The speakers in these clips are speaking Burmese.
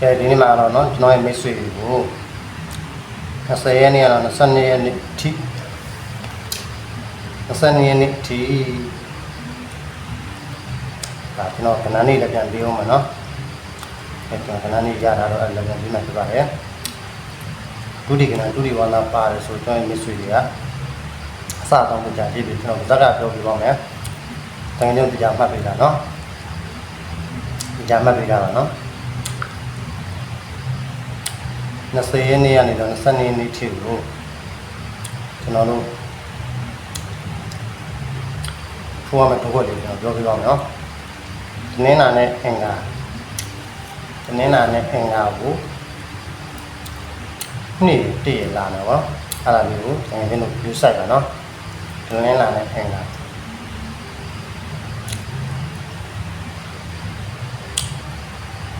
ကဲဒီနေ့မှာတော့เนาะကျွန်တော်ရဲ့မိတ်ဆွေတွေကို20ရက်နေ့ကတော့22ရက်နေ့ထိ22ရက်နေ့ထိဒါကျွန်တော်ကဏ္ဍနေ့လည်းပြန်ပြီးအောင်မယ်เนาะအဲကျွန်တော်ကဏ္ဍနေ့ရတာတော့အဲ့လည်းပြန်ပြီးမှဖြစ်ပါတယ်ဒုတိယကဏ္ဍဒုတိယဝါလာပါတယ်ဆိုကျွန်တော်ရဲ့မိတ်ဆွေတွေကအစတောင်းပကြကြည့်ပြီးကျွန်တော်ဇက်ကပြောပြပါမယ်တကယ်လို့တရားမှတ်ပေးတာเนาะတရားမှတ်ပေးတာပါเนาะ 20ရက်နေ့ကနေတော့22ရက်နေ့ထိကိုကျွန်တော်တို့ထိုးရမယ့်ဒုက္ခတွေကျွန်တော်ပြောပြပါမယ်နော်။တင်းနာနဲ့အင်္ဂါတင်းနာနဲ့အင်္ဂါကိုနေ့တည့်ရလာတယ်ပေါ့။အဲ့ဒါလေးကိုကျွန်တော်တို့ယူဆိုင်ပါနော်။တင်းနာနဲ့အင်္ဂါ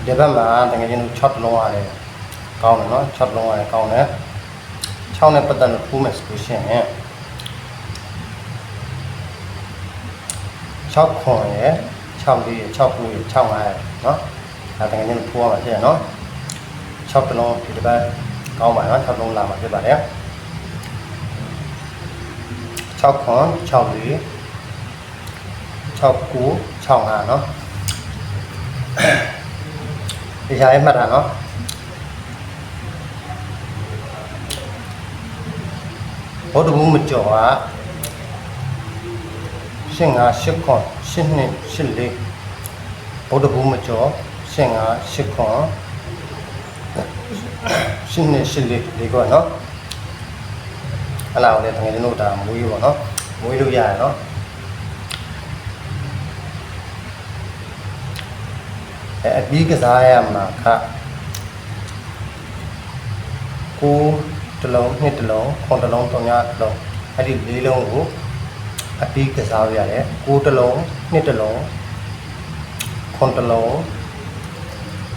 ဒီဘက်မှာတကယ်ချင်း6လုံးရတယ် ကောင်းတယ်နော်6လုံးရတယ်ကောင်းတယ်6နဲ့ပတ်သက်လို့ဖူးမယ်ဆိုလို့ရှိရင်6ခွန်ရယ်6လေးရယ်6ခုရယ်6 5ရယ်နော်ဒါတကယ်ချင်းဖူးရမှာဖြစ်ရနော်6တလုံးဒီတစ်ပတ်ကောင်းပါနော်6လုံးလာမှာဖြစ်ပါတယ်6ခွန်6လေး6ခု6 5နော်ဒီရှားရေးမှတ်တာနော် ဗုဒ္ဓဘုမကျော်ကရှင်ငါရှစ်ခွန်ရှစ်နှစ်ရှစ်လေးဗုဒ္ဓဘုမကျော်ရှင်ငါရှစ်ခွန်ရှစ်နှစ်ရှစ်လေးဒီကောနော်အလားလည်းတကယ်လို့ဒါမွေးပေါ့နော်မွေးလို့ရတယ်နော်အဲအပြီးကစားရမှာခကို တစ်လုံးနှစ်တစ်လုံးခွန်တစ်လုံးသုံးညတစ်လုံးအဲ့ဒီလေးလုံးကိုအပြီးကစားရရတယ်ကိုတစ်လုံးနှစ်တစ်လုံးခွန်တစ်လုံး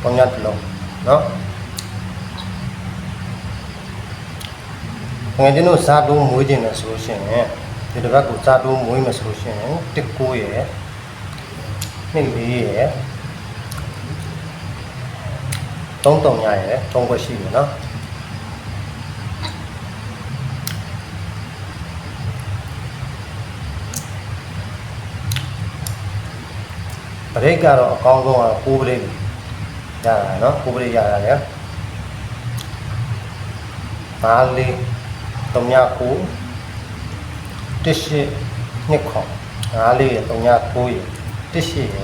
သုံးညတစ်လုံးเนาะငယ်ချင်းတို့ဇာတိုးမွေးခြင်းနဲ့ဆိုလို့ရှိရင်ဒီတစ်ပတ်ကိုဇာတိုးမွေးမယ်ဆိုလို့ရှိရင်တစ်ကိုရယ်နှစ်လေးရယ်သုံးတုံညရယ်သုံးခွက်ရှိတယ်เนาะ ဘရိတ်ကတော့အကောင်းဆုံးကတော့ကိုးဘရိတ်ရတာနော်ကိုးဘရိတ်ရတာလေဘာလေးတုံညာကိုတစ်ရှိနှစ်ခေါ်ငါးလေးတုံညာကိုရတစ်ရှိရ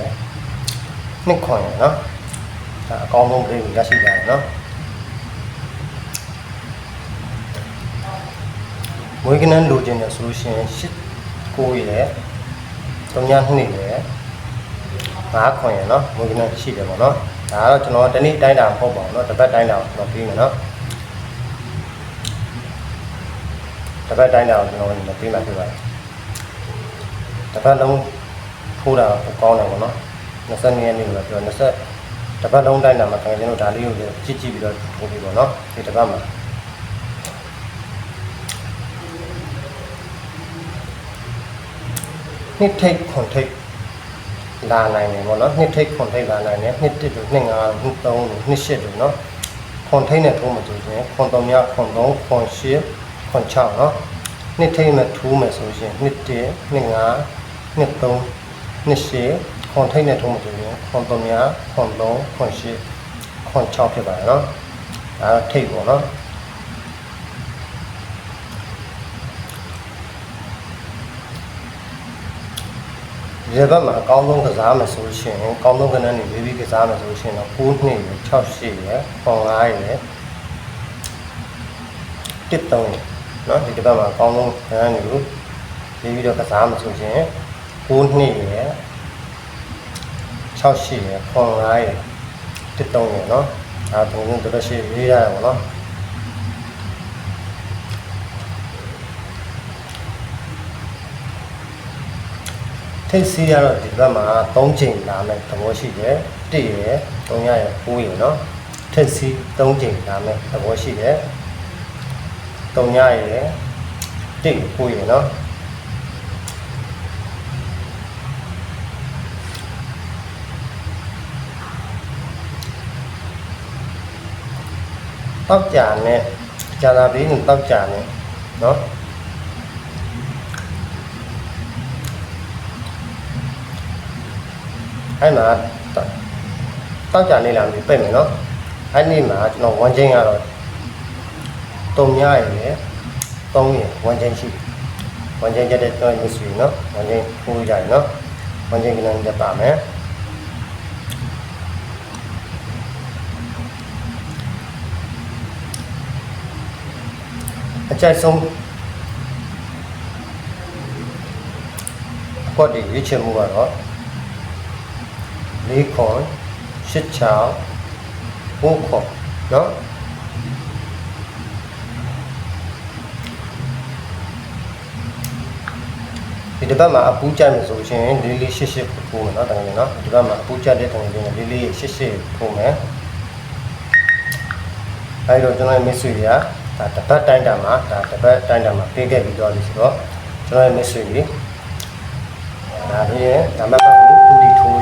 နှစ်ခေါ်ရနော်ဒါအကောင်းဆုံးဘရိတ်ကိုရရှိတာနော်မွေးကနန်းလိုချင်တယ်ဆိုလို့ရှိရင်၈ကိုရယ်၃ည2ရယ် 9ခွန်ရနော်မွေးကင်းတော့ရှိတယ်ပေါ့နော်ဒါကတော့ကျွန်တော်တနေ့တိုင်းတာမဟုတ်ပါဘူးနော်တစ်ပတ်တိုင်းတာကိုကျွန်တော်ပြီးမယ်နော်တစ်ပတ်တိုင်းတာကိုကျွန်တော်ဒီမှာပြီးမှဖြစ်ပါတယ်တစ်ပတ်လုံးဖိုးတာကိုကောင်းတယ်ပေါ့နော်20ရက်နေ့လို့ပြော20တစ်ပတ်လုံးတိုင်းတာမှာကျွန်တော်တို့ဒါလေးကိုကြည့်ကြည့်ပြီးတော့ထိုးပြီးပေါ့နော်ဒီတစ်ပတ်မှာနှစ်ထိတ်ခွန်ထိတ် လာနိုင်တယ်ပေါ့နော်နှစ်ထိတ်ခွန်ထိတ်လာနိုင်တယ်နှစ်တစ်တို့နှစ်ငါးနှစ်သုံးတို့နှစ်ရှစ်တို့နော်ခွန်ထိတ်နဲ့ထိုးမှဆိုရင်ခွန်သုံးညခွန်သုံးခွန်ရှစ်ခွန်6နော်နှစ်ထိတ်နဲ့ထိုးမယ်ဆိုရင်နှစ်တစ်နှစ်ငါးနှစ်သုံးနှစ်ရှစ်ခွန်ထိတ်နဲ့ထိုးမှဆိုရင်ခွန်သုံးညခွန်သုံးခွန်ရှစ်ခွန်6ဖြစ်ပါတယ်နော်ဒါတော့ထိတ်ပေါ့နော် ရေဘက်မှာအကောင်းဆုံးကစားမယ်ဆိုလို့ရှိရင်အကောင်းဆုံးကနန်းတွေဘေးဘီကစားမယ်ဆိုလို့ရှိရင်တော့6နှစ်ရယ်6ရှစ်ရယ်9ရယ်တစ်တုံးနော်ဒီတစ်ပတ်မှာအကောင်းဆုံးကနန်းတွေကိုဘေးဘီတော့ကစားမယ်ဆိုရင်6နှစ်ရယ်6ရှစ်ရယ်9ရယ်တစ်တုံးရယ်နော်အဲဒါဘုံဘုံတစ်ပတ်ရှိရေးရတယ်ပေါ့နော် ထိတ်စီးရတော့ဒီဘက်မှာ၃ချိန်လာမယ်သဘောရှိတယ်၁ရယ်၃ရယ်၉ရယ်နော်ထိတ်စီး၃ချိန်လာမယ်သဘောရှိတယ်၃ရရယ်၁၉ရယ်နော်တောက်ကြနဲ့ကြာသာပြီးတောက်ကြနဲ့နော် အဲ့မှာတောက်ကြနေလာပြီပြည့်မယ်နော်အဲ့ဒီမှာကျွန်တော်ဝန်ချင်းကတော့တုံညရည်နဲ့သုံးရယ်ဝန်ချင်းရှိဝန်ချင်းကြတဲ့တော့မဆွေနော်ဝန်ချင်းခိုးကြရနော်ဝန်ချင်းကလည်းကြပါမယ်အကြိုက်ဆုံးအကွက်တွေရွေးချယ်မှုကတော့ ၄ခွန်၈ချောင်းဘုခွန်เนาะဒီတစ်ပတ်မှာအပူးကြမယ်ဆိုရှင်လေးလေးရှစ်ရှစ်ပို့မယ်เนาะတကယ်လို့เนาะဒီတစ်ပတ်မှာအပူးကြတဲ့တကယ်လို့လေးလေးရှစ်ရှစ်ပို့မယ်အဲဒီတော့ကျွန်တော်ရဲ့မိတ်ဆွေတွေကဒါတစ်ပတ်တိုင်းတာမှာဒါတစ်ပတ်တိုင်းတာမှာပေးခဲ့ပြီးတော့ပြီဆိုတော့ကျွန်တော်ရဲ့မိတ်ဆွေတွေဒါလေးရဲ့ဓမ္မဘတ်ကိုတူတီထိုးလို့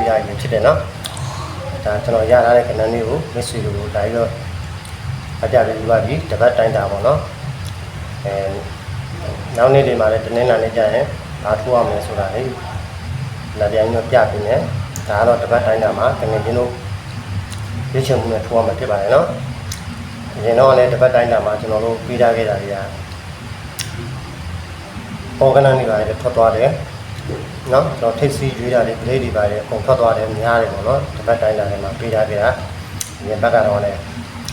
ရပြီဖြစ်တယ်နော်ဒါကျွန်တော်ရထားတဲ့ခဏလေးကိုမိတ်ဆွေတို့ဒါပြီးတော့အကြပြီးပါပြီတပတ်တိုင်းတာပေါ့နော်အဲနောက်နေ့တွေမှာလည်းတနင်္လာနေ့ကျရင်အားထုတ်ရမယ်ဆိုတာလေလာတိုင်းတော့ပြပြနေဒါကတော့တပတ်တိုင်းတာမှာတကယ်ချင်းတို့ရွေးချယ်မှုနဲ့ထုတ်ရမှာဖြစ်ပါတယ်နော်အရင်တော့လည်းတပတ်တိုင်းတာမှာကျွန်တော်တို့ပြီးထားခဲ့တာတွေက organ တွေပါလေထွက်သွားတယ် เนาะကျွန်တော်ထိတ်စီရွေးတာတွေပလေးတွေပါလေအကုန်ထွက်သွားတယ်များတယ်ပေါ့နော်တစ်ပတ်တိုင်းတာတွေမှာပြီးထားခဲ့တာဒီဘက်ကတော့လည်း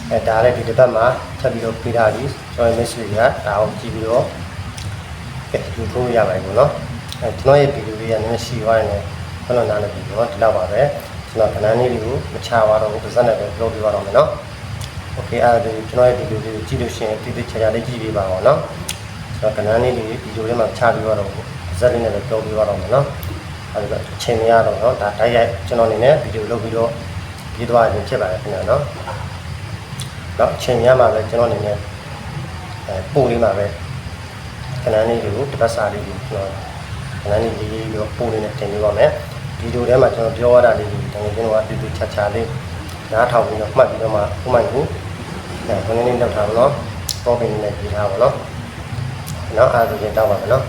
အဲဒါလည်းဒီတစ်ပတ်မှာဆက်ပြီးတော့ပြီးထားပြီကျွန်တော် message ကဒါကိုကြည့်ပြီးတော့ကဲဒီထိုးရပါတယ်ပေါ့နော်အဲကျွန်တော်ရဲ့ဗီဒီယိုလေးကနည်းနည်းရှိသွားတယ်နဲ့ဘယ်လိုနားလဲပြီးတော့ဒီလောက်ပါပဲကျွန်တော်ခဏလေးတွေကိုမချပါတော့ဘူးပါဇက်နဲ့ပဲလုပ်ပြပါတော့မယ်နော် โอเคအဲ့ဒါကျွန်တော်ရဲ့ဗီဒီယိုလေးကိုကြည့်လို့ရှိရင်တိတိကျကျလေးကြည့်ပေးပါအောင်เนาะကျွန်တော်ကဏ္ဍလေးတွေဗီဒီယိုလေးမှာချပြီးတော့ ဇက်လေးနဲ့ပဲပြောပြသွားတော့မယ်နော်အဲ့ဒါအချိန်မရတော့နော်ဒါတိုက်ရိုက်ကျွန်တော်အနေနဲ့ဗီဒီယိုလုပ်ပြီးတော့ပြေးသွားရင်ဖြစ်ပါတယ်ခင်ဗျာနော်တော့အချိန်မရမှာပဲကျွန်တော်အနေနဲ့အဲပို့လေးမှာပဲခဏလေးတွေကိုတစ်ပတ်စာလေးကိုကျွန်တော်ခဏလေးလေးပြီးတော့ပို့လေးနဲ့တင်ပြပါမယ်ဗီဒီယိုထဲမှာကျွန်တော်ပြောရတာလေးတွေကိုတကယ်ကျွန်တော်ကတူတူချာချာလေးနားထောင်ပြီးတော့မှတ်ပြီးတော့မှဥမိုင်းကိုအဲခဏလေးလောက်ထားပါတော့ပေါ်ပင်နဲ့ပြထားပါတော့နော်အားလုံးကြောက်ပါမယ်နော်